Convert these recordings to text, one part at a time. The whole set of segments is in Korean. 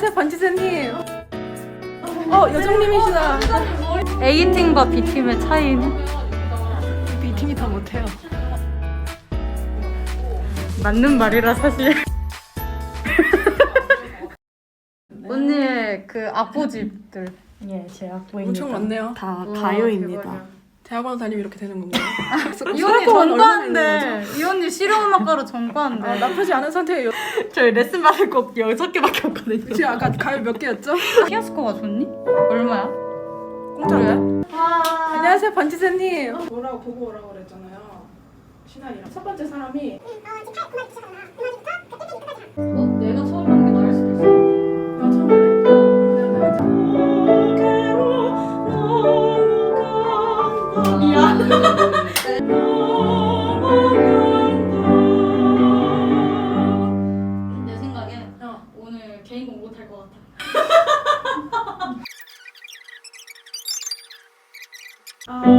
안녕하세요 번지사님. 어 여정님이시다. A팀과 B팀의 차이는? B 팀이 더 못해요. 맞는 말이라 사실. 언니의 그 악보집들. 예, 제 악보입니다. 엄청 많네요. 다 와, 가요입니다. 대학원 다니면 이렇게 되는 건가요? 이 언니 전과한데. 이 언니 실용음악과로 전과한데. 아, 나쁘지 않은 선택이에요. 저희 레슨 받을 곡 6개밖에 없거든요. 지금 아까 가요 몇 개였죠? 피아스코가 좋니? 얼마야? 공짜로요? 안녕하세요 번지사님. 뭐라고 보고 오라고 그랬잖아요. 신한이랑 첫 번째 사람이 어, 내 생각에 오늘 개인곡 못할 것 같아. 할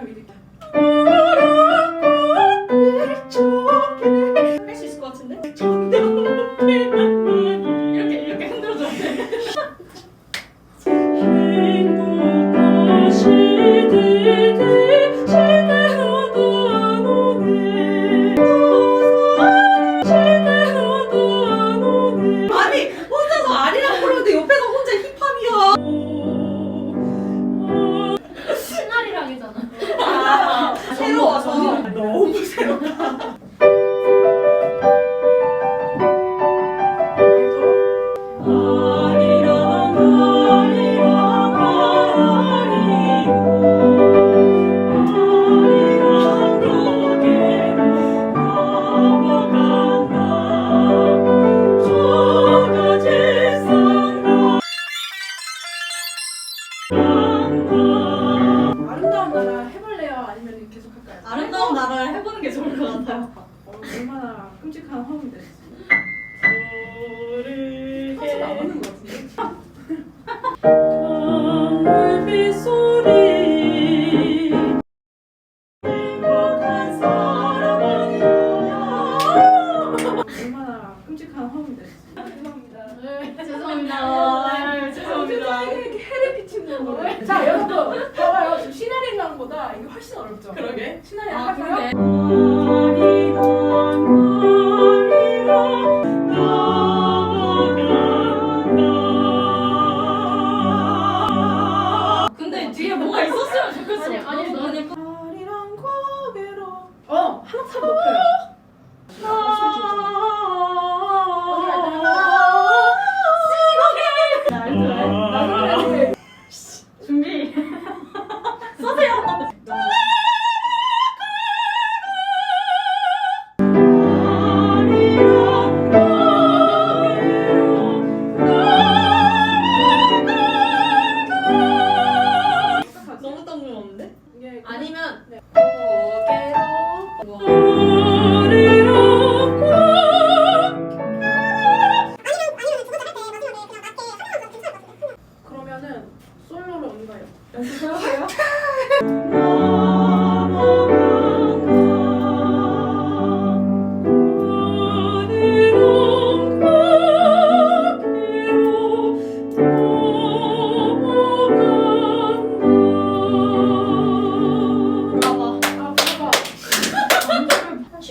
어 언니가 미 아름다운 나라 해볼래요? 아니면 계속 할까요? 아름다운 나라를 해보는 게 좋을 것 같아요. 어, 얼마나 끔찍한 화음이 됐지. 가사 나오는 것같 이게 훨씬 어렵죠. 그러게. 시나리랑 아, 하고요. 아니면 네. 그러면은 솔로로 언니가 연습해보세요.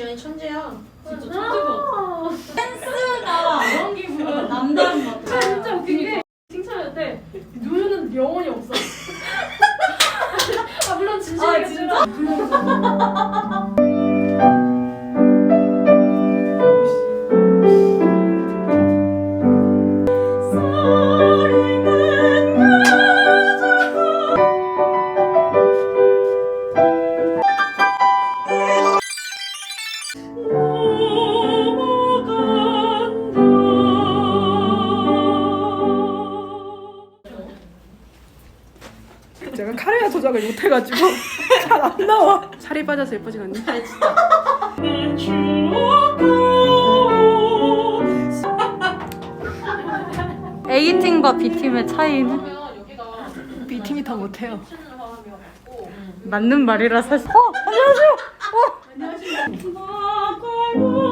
지연이 천재야. 진짜 천재가. 댄스가 이런 기분 남다른 것 같아. 진짜 웃긴 게 칭찬할 때 누유는 영혼이 없어. 아 물론 진심이겠지만. 제가 카메라 조작을 못해가지고 잘 안 나와. 살이 빠져서 예뻐진 언니. 아 진짜 A팀과 B팀의 차이는 B팀이 더 못해요. 맞는 말이라 사실. 어 안녕하세요. 어.